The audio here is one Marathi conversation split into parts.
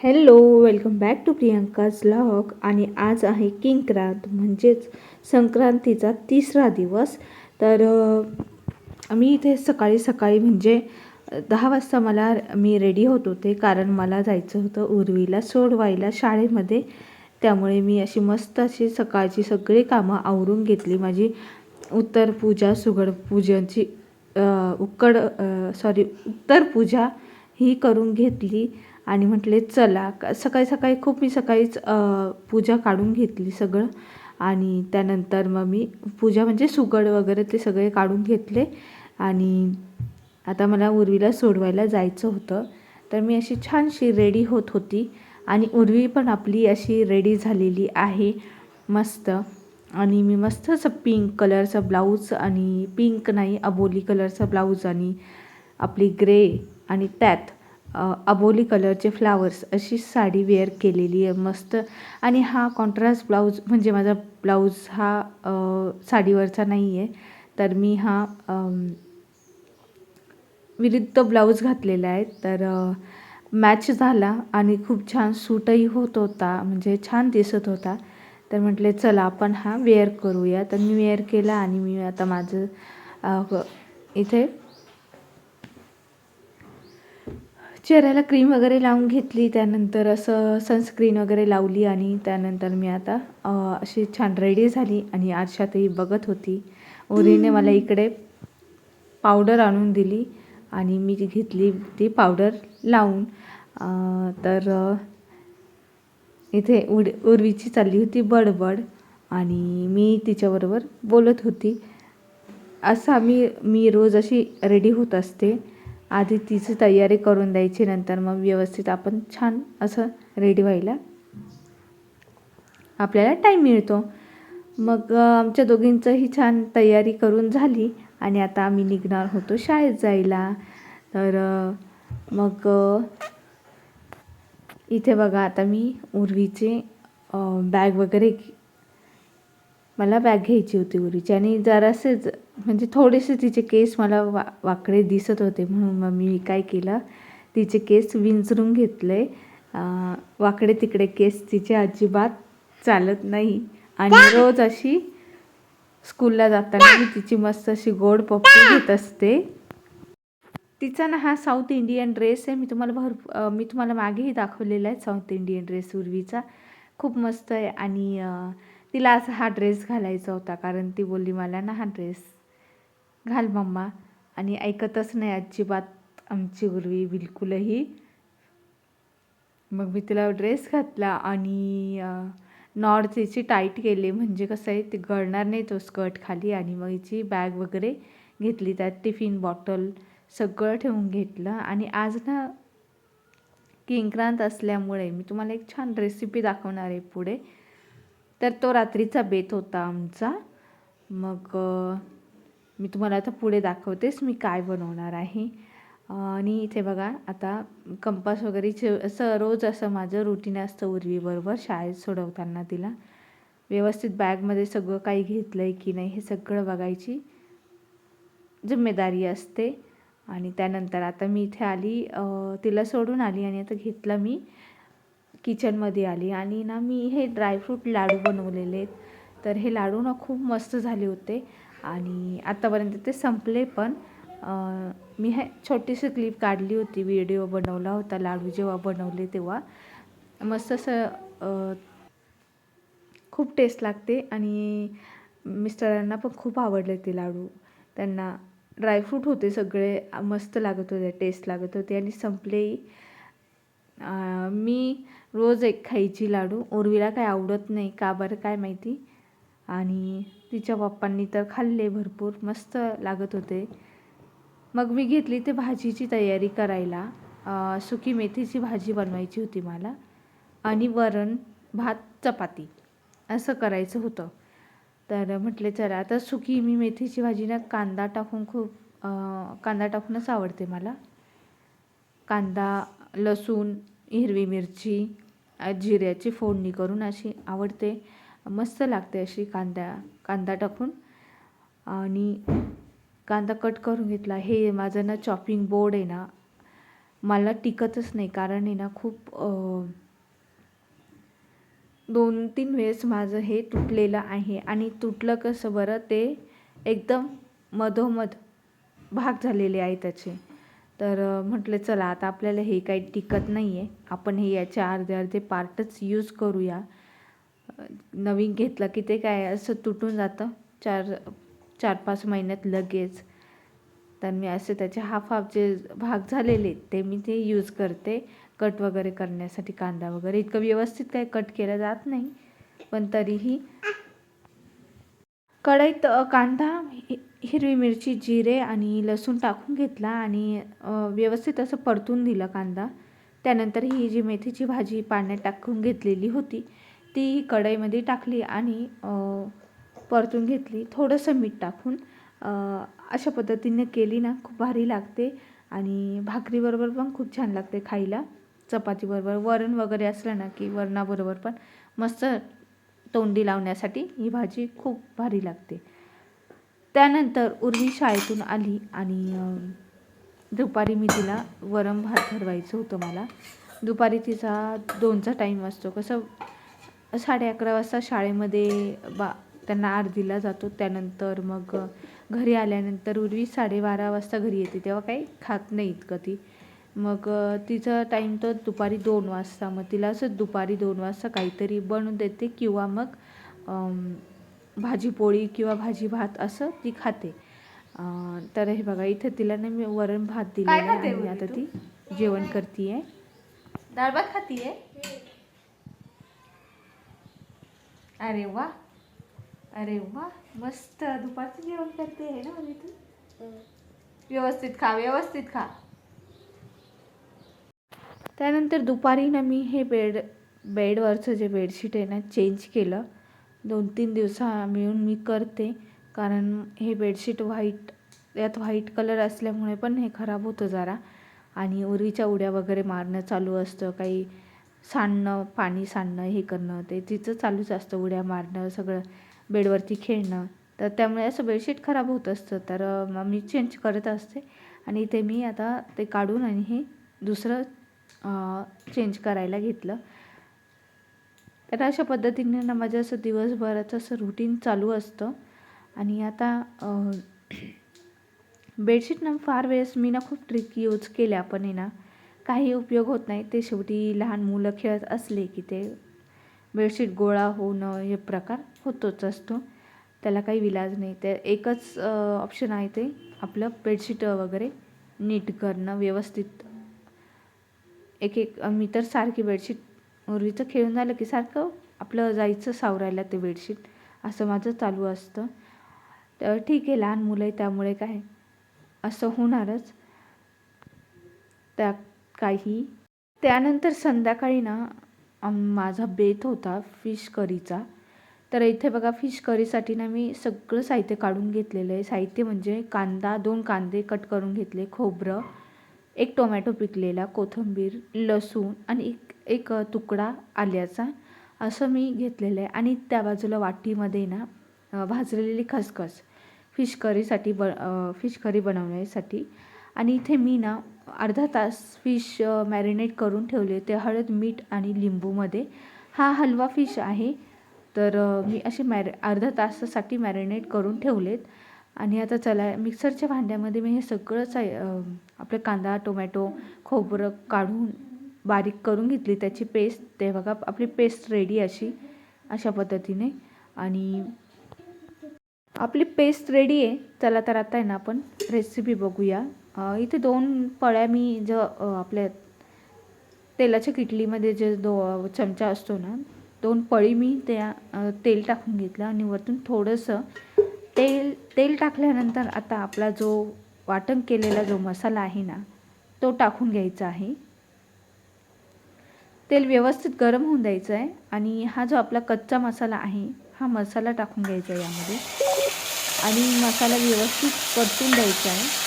Hello welcome back to Priyanka's lock आणि आज आहे किंक्रांत म्हणजेच संक्रांतीचा तिसरा दिवस. तर मी इथे सकाळी सकाळी म्हणजे दहा वाजता मला मी रेडी होत होते कारण मला जायचं होतं उर्वीला सोडवायला शाळेमध्ये. त्यामुळे मी अशी मस्त अशी सकाळची सगळी कामं आवरून घेतली. माझी उत्तर पूजा सुगड पूजाची उकड सॉरी उत्तर पूजा ही करून घेतली. आणि म्हटले चला सकाळी सकाळी खूप मी सकाळीच पूजा काढून घेतली सगळं. आणि त्यानंतर मग मी पूजा म्हणजे सुगड वगैरे ते सगळे काढून घेतले. आणि आता मला उर्वीला सोडवायला जायचं होतं. तर मी अशी छानशी रेडी होत होती. आणि उर्वी पण आपली अशी रेडी झालेली आहे. मस्त. आणि मी मस्त असं पिंक कलरचा ब्लाऊज आणि पिंक नाही अबोली कलरचा ब्लाऊज आणि आपली ग्रे आणि त्यात अबोली कलरचे फ्लावर्स अशी साडी वेअर केलेली आहे मस्त. आणि हा कॉन्ट्रास्ट ब्लाऊज म्हणजे माझा ब्लाऊज हा साडीवरचा नाही आहे तर मी हा विरुद्ध ब्लाऊज घातलेला आहे. तर मॅच झाला आणि खूप छान सूटही होत होता म्हणजे छान दिसत होता. तर म्हटले चला आपण हा वेअर करूया. तर मी वेअर केला आणि मी आता माझं इथे चेहऱ्याला क्रीम वगैरे लावून घेतली त्यानंतर असं सनस्क्रीन वगैरे लावली आणि त्यानंतर मी आता अशी छान रेडी झाली आणि आरशातही बघत होती. उरीने मला इकडे पावडर आणून दिली आणि मी घेतली ती पावडर लावून तर इथे उड उर्वीची चालली होती बडबड आणि मी तिच्याबरोबर बोलत होती. असं आम्ही मी रोज अशी रेडी होत असते. आधी तिची तयारी करून द्यायची नंतर मग व्यवस्थित आपण छान असं रेडी व्हायला आपल्याला टाईम मिळतो. मग आमच्या दोघींचंही छान तयारी करून झाली आणि आता आम्ही निघणार होतो शाळेत जायला. तर मग इथे बघा आता मी उर्वीचे बॅग वगैरे मला बॅग घ्यायची होती उरीची आणि जरासेच म्हणजे थोडेसे तिचे केस मला वा वाकडे दिसत होते म्हणून मग मी काय केलं तिचे केस विंचरून घेतले. वाकडे तिकडे केस तिचे अजिबात चालत नाही. आणि रोज अशी स्कूलला जाताना मी तिची मस्त अशी गोड पप्पी घेत असते. तिचा ना हा साऊथ इंडियन ड्रेस आहे. मी तुम्हाला भर अ, मी तुम्हाला मागेही दाखवलेला आहे साऊथ इंडियन ड्रेस उर्वीचा खूप मस्त आहे. आणि तिला असा हा ड्रेस घालायचा होता कारण ती बोलली मला ना हा ड्रेस घाल मम्मा. आणि ऐकतच नाही अजिबात आमची उर्वी बिलकुलही. मग मी तिला ड्रेस घातला आणि नॉर्थ हिची टाईट केली. म्हणजे कसं आहे ते गळणार नाही तो स्कर्ट खाली. आणि मग हिची बॅग वगैरे घेतली. त्यात टिफिन बॉटल सगळं ठेवून घेतलं. आणि आज ना किंक्रांत असल्यामुळे मी तुम्हाला एक छान रेसिपी दाखवणार आहे पुढे. तर तो रात्रीचा बेत होता आमचा. मग मी तुम्हाला आता पुढे दाखवतेच मी काय बनवणार आहे. आणि इथे बघा आता कंपास वगैरे असं रोज असं माझं रुटीन असतं उर्वीबरोबर शाळेत सोडवताना तिला. व्यवस्थित बॅगमध्ये सगळं काही घेतलं आहे की नाही हे सगळं बघायची जिम्मेदारी असते. आणि त्यानंतर आता मी इथे आली तिला सोडून आली आणि आता घेतलं मी किचनमध्ये आली. आणि ना मी हे ड्रायफ्रूट लाडू बनवलेले आहेत. तर हे लाडू ना खूप मस्त झाले होते. आणि आत्तापर्यंत ते संपले पण मी हे छोटीशी क्लिप काढली होती व्हिडिओ बनवला होता लाडू जेव्हा बनवले तेव्हा. मस्त असं खूप टेस्ट लागते आणि मिस्टरांना पण खूप आवडले ते लाडू. त्यांना ड्रायफ्रूट होते सगळे मस्त लागत होते टेस्ट लागत होते आणि संपलेही मी रोज एक खायची लाडू. उर्वीला काय आवडत नाही का बरं काय माहिती? आणि तिच्या पप्पांनी तर खाल्ले भरपूर मस्त लागत होते. मग मी घेतली ते भाजीची तयारी करायला. सुकी मेथीची भाजी बनवायची होती मला आणि वरण भात चपाती. असं करायचं होतं. तर म्हटले चला आता सुकी मी मेथीची भाजी ना कांदा टाकून खूप कांदा टाकूनच आवडते मला. कांदा लसूण हिरवी मिरची जिऱ्याची फोडणी करून अशी आवडते. मस्त लागते अशी कांदा कांदा टाकून आणि कांदा कट करून घेतला. हे माझं ना चॉपिंग बोर्ड आहे ना मला टिकतच नाही कारण आहे ना खूप दोन तीन वेळेस माझं हे तुटलेलं आहे आणि तुटलं कसं बरं ते एकदम मधोमध भाग झालेले आहे त्याचे. तर म्हटलं चला आता आपल्याला हे काही टिकत नाही आहे आपण हे याचे अर्धे अर्धे पार्टच यूज करूया. नवीन घेतलं की ते काय असं तुटून जातं. चार चार पाच महिन्यात लगेच. तर मी असे त्याचे हाफ हाफ जे भाग झालेले ते मी ते यूज करते. कट वगैरे करण्यासाठी कांदा वगैरे. इतकं व्यवस्थित काही कट केलं जात नाही. पण तरीही कढईत कांदा हिरवी मिरची जिरे आणि लसूण टाकून घेतला आणि व्यवस्थित असं परतून दिलं कांदा. त्यानंतर ही जी मेथीची भाजी पाण्यात टाकून घेतलेली होती ती कढईमध्ये टाकली आणि परतून घेतली. थोडंसं मीठ टाकून अशा पद्धतीने केली ना खूप भारी लागते. आणि भाकरीबरोबर पण खूप छान लागते खायला. चपातीबरोबर वरण वगैरे असलं ना की वरणाबरोबर पण मस्त तोंडी लावण्यासाठी ही भाजी खूप भारी लागते. त्यानंतर उर्वी शाळेतून आली आणि दुपारी मी तिला वरण भात ठरवायचं होतं मला. दुपारी तिचा दोनचा टाईम असतो. कसं साडे अकरा वाजता शाळेमध्ये बा त्यांना आर दिला जातो. त्यानंतर मग घरी आल्यानंतर उर्वी साडेबारा वाजता घरी येते. तेव्हा काही खात नाही इतकं ती. मग तिचा टाईम तर दुपारी दोन वाजता. मग तिला असं दुपारी दोन वाजता काहीतरी बनवून देते किंवा मग अम, भाजी पोळी किंवा भाजी भात असं ती खाते. तर हे बघा इथं तिला ना मी वरण भात दिलेला आहे. खाते आता तू? ती जेवण करते डाळ भात खातीये? अरे वा. अरे वा. मस्त. दुपारचं जेवण करते आहे ना म्हणजे तू? व्यवस्थित खा व्यवस्थित खा. त्यानंतर दुपारी ना मी हे बेड बेडवरचं जे बेडशीट आहे ना चेंज केलं. दोन तीन दिवसा मिळून मी करते कारण हे बेडशीट व्हाईट यात व्हाईट कलर असल्यामुळे पण हे खराब होतं जरा. आणि उरीच्या उड्या वगैरे मारणं चालू असतं काही सांडणं पाणी सांडणं हे करणं ते तिचं चालूच असतं उड्या मारणं सगळं बेडवरती खेळणं. तर त्यामुळे असं बेडशीट खराब होत असतं. तर मग मी चेंज करत असते. आणि ते मी आता ते काढून आणि हे दुसरं चेंज करायला घेतलं. तर अशा पद्धतीने ना माझं असं दिवसभराचं असं रुटीन चालू असतं. आणि आता बेडशीट ना फार वेळेस मी ना खूप ट्रिक यूज केल्या पण आहे ना. काही उपयोग होत नाही. ते शेवटी लहान मुलं खेळत असले की ते बेडशीट गोळा होणं हे प्रकार होतोच असतो. त्याला काही विलाज नाही. ते एकच ऑप्शन आहे ते आपलं बेडशीट वगैरे नीट करणं व्यवस्थित. एक एक मी तर सारखी बेडशीट उर्वीचं खेळून झालं की सारखं आपलं जायचं सावरायला ते बेडशीट. असं माझं चालू असतं. तर ठीक आहे लहान मुलं आहे त्यामुळे काय? असं होणारच. त्या काही. त्यानंतर संध्याकाळी ना माझा बेत होता फिश करीचा. तर इथे बघा फिश करीसाठी ना मी सगळं साहित्य काढून घेतलेलं आहे. साहित्य म्हणजे कांदा दोन कांदे कट करून घेतले खोबरं एक टोमॅटो पिकलेला कोथिंबीर लसूण आणि एक एक तुकडा आल्याचा. असं मी घेतलेलं आहे. आणि त्या बाजूला वाटीमध्ये ना भाजलेली खसखस. फिश करीसाठी ब फिश करी बनवण्यासाठी. आणि इथे मी ना अर्धा तास फिश मॅरिनेट करून ठेवले ते हळद मीठ आणि लिंबूमध्ये. हा हलवा फिश आहे. तर मी असे मॅरि अर्धा तासासाठी मॅरिनेट करून ठेवलेत. आणि आता चला मिक्सरच्या भांड्यामध्ये मी हे सगळं साय आपलं कांदा टोमॅटो खोबरं काढून बारीक करून घेतली. त्याची पेस्ट ते बघा आपली पेस्ट रेडी अशी अशा पद्धतीने. आणि आपली पेस्ट रेडी आहे. चला तर आता आहे ना आपण रेसिपी बघूया. इथे दोन पळ्या मी ज आपल्या तेलाच्या किटलीमध्ये जे दो चमचा असतो ना दोन पळी मी त्या तेल टाकून घेतलं आणि वरतून थोडंसं तेल तेल टाकल्यानंतर आता आपला जो वाटण केलेला जो मसाला आहे ना तो टाकून घ्यायचा आहे. तेल व्यवस्थित गरम होऊन द्यायचं आहे आणि हा जो आपला कच्चा मसाला आहे हा मसाला टाकून घ्यायचा आहे यामध्ये. आणि मसाला व्यवस्थित परतून द्यायचा आहे.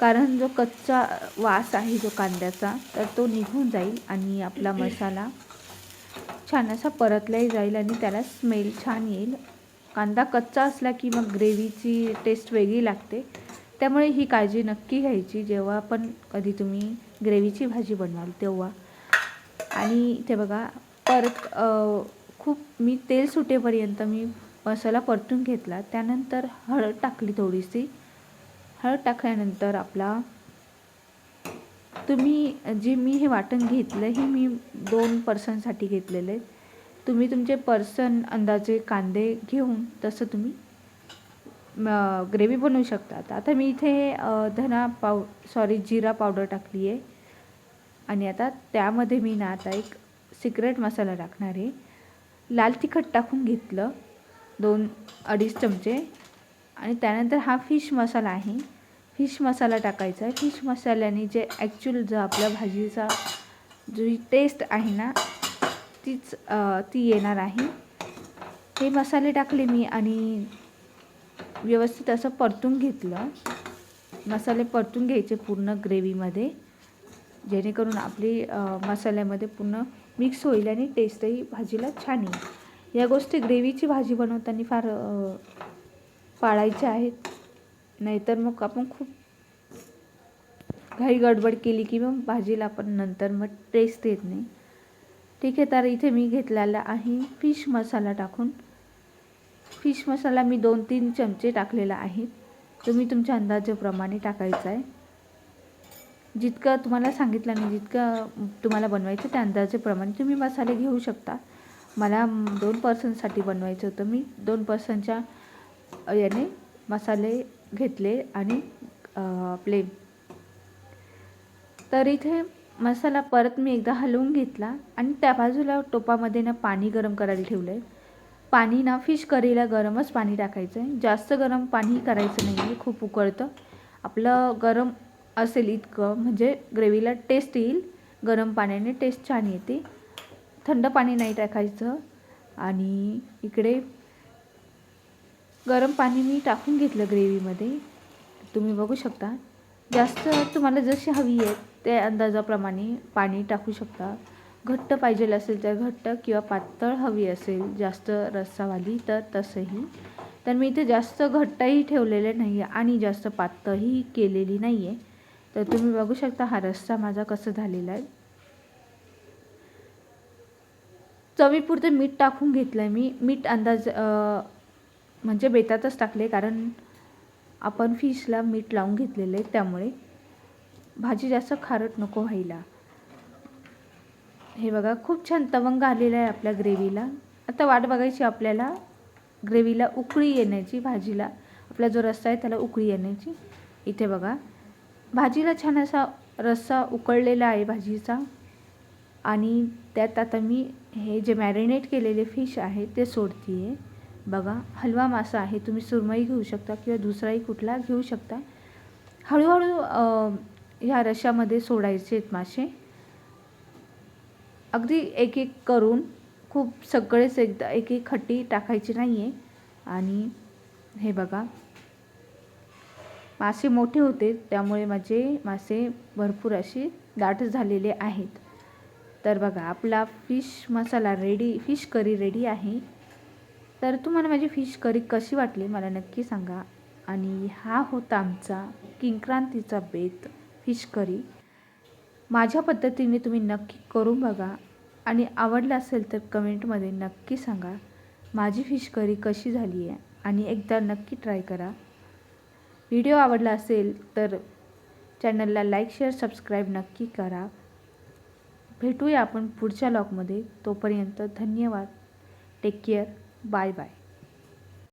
कारण जो कच्चा वास आहे जो कांद्याचा तर तो निघून जाईल आणि आपला मसाला छान असा परतलाही जाईल आणि त्याला स्मेल छान येईल. कांदा कच्चा असला की मग ग्रेव्हीची टेस्ट वेगळी लागते. त्यामुळे ही काळजी नक्की घ्यायची. जेव्हा पण कधी तुम्ही ग्रेव्हीची भाजी बनवाल तेव्हा. आणि ते बघा परत खूप मी तेल सुटेपर्यंत मी मसाला परतून घेतला. त्यानंतर हळद टाकली थोडीशी. हळद टाकल्यानंतर आपला तुम्ही जे मी हे वाटण घेतलं हे मी दोन पर्सनसाठी घेतलेलं आहे. तुम्ही तुमचे पर्सन अंदाजे कांदे घेऊन तसं तुम्ही ग्रेव्ही बनवू शकतात. आता मी इथे धना पाव सॉरी जिरा पावडर टाकली आहे. आणि आता त्यामध्ये मी ना आता एक सिक्रेट मसाला टाकणार आहे. लाल तिखट टाकून घेतलं दोन अडीच चमचे. आणि त्यानंतर हा फिश मसाला आहे. फिश मसाला टाकायचा आहे. फिश मसाल्याने जे ॲक्च्युअल जो आपल्या भाजीचा जी टेस्ट आहे ना तीच ती येणार आहे. हे मसाले टाकले मी आणि व्यवस्थित असं परतून घेतलं. मसाले परतून घ्यायचे पूर्ण ग्रेव्हीमध्ये. जेणेकरून आपली मसाल्यामध्ये पूर्ण मिक्स होईल आणि टेस्टही भाजीला छान येईल. या गोष्टी ग्रेव्हीची भाजी बनवताना फार पाळायच्या आहेत. नाहीतर मग आपण खूप घाई गडबड केली की मग भाजीला आपण नंतर मग टेस्ट येत नाही. ठीक आहे तर इथे मी घेतलेला आहे फिश मसाला टाकून. फिश मसाला मी दोन तीन चमचे टाकलेला आहे. तुम्ही तुमच्या अंदाजाप्रमाणे टाकायचा आहे. जितकं तुम्हाला सांगितलं नाही जितकं तुम्हाला बनवायचं त्या अंदाजाप्रमाणे तुम्ही मसाले घेऊ शकता. मला दोन पर्सनसाठी बनवायचं होतं. मी दोन पर्सनच्या याने मसाले घेतले आणि आपले तर इथे मसाला परत मी एकदा हलवून घेतला आणि त्या बाजूला टोपामध्ये ना पाणी गरम करायला ठेवलं आहे पाणी ना फिश करीला गरमच पाणी टाकायचं आहे जास्त गरम पाणी करायचं नाही आहे खूप उकळतं. आपलं गरम असेल इतकं म्हणजे ग्रेव्हीला टेस्ट येईल गरम पाण्याने टेस्ट छान येते. थंड पाणी नाही टाकायचं. आणि इकडे गरम पाणी मी टाकून घेतलं ग्रेव्हीमध्ये. तुम्ही बघू शकता. जास्त तुम्हाला जशी हवी आहे त्या अंदाजाप्रमाणे पाणी टाकू शकता. घट्ट पाहिजे असेल तर घट्ट किंवा पातळ हवी असेल जास्त रस्सावाली तर तसंही. तर मी इथे जास्त घट्टही ठेवलेले नाही आहे आणि जास्त पातळही केलेली नाही आहे तर तुम्ही बघू शकता हा रस्सा माझा कसं झालेला आहे. चवीपुरतं मीठ टाकून घेतलं आहे मी. मीठ अंदाज म्हणजे बेतातच टाकले कारण आपण फिशला मीठ लावून घेतलेलं आहे त्यामुळे. भाजी जास्त खारट नको व्हायला. हे बघा खूप छान तवंग आलेला आहे आपल्या ग्रेव्हीला. आता वाट बघायची आपल्याला. ग्रेव्हीला उकळी येण्याची भाजीला. आपला जो रस्सा आहे त्याला उकळी येण्याची. इथे बघा. भाजीला छान असा रस्सा उकळलेला आहे भाजीचा. आणि त्यात आता मी हे जे मॅरिनेट केलेले फिश आहे ते सोडते आहे बघा हलवा मासा आहे तुम्ही सुरमई घेऊ शकता किंवा दुसराही कुठला घेऊ शकता. हळूहळू ह्या रशामध्ये सोडायचे आहेत मासे. अगदी एक एक करून खूप सगळेच एकदा एक एक खट्टी टाकायची नाही आहे आणि हे बघा मासे मोठे होते त्यामुळे माझे मासे भरपूर असे दाट झालेले आहेत. तर बघा आपला fish masala ready fish curry ready आहे. तर तुम्हाला माझी फिश करी कशी वाटली मला नक्की सांगा. आणि हा होता आमचा किंक्रांतीचा बेत फिश करी. माझ्या पद्धतीने तुम्ही नक्की करून बघा. आणि आवडलं असेल तर कमेंटमध्ये नक्की सांगा. माझी फिश करी कशी झाली आहे? आणि एकदा नक्की ट्राय करा. व्हिडिओ आवडला असेल तर चॅनलला लाईक शेअर सबस्क्राईब नक्की करा. भेटूया आपण पुढच्या लॉकमध्ये तोपर्यंत धन्यवाद. Take care. Bye bye.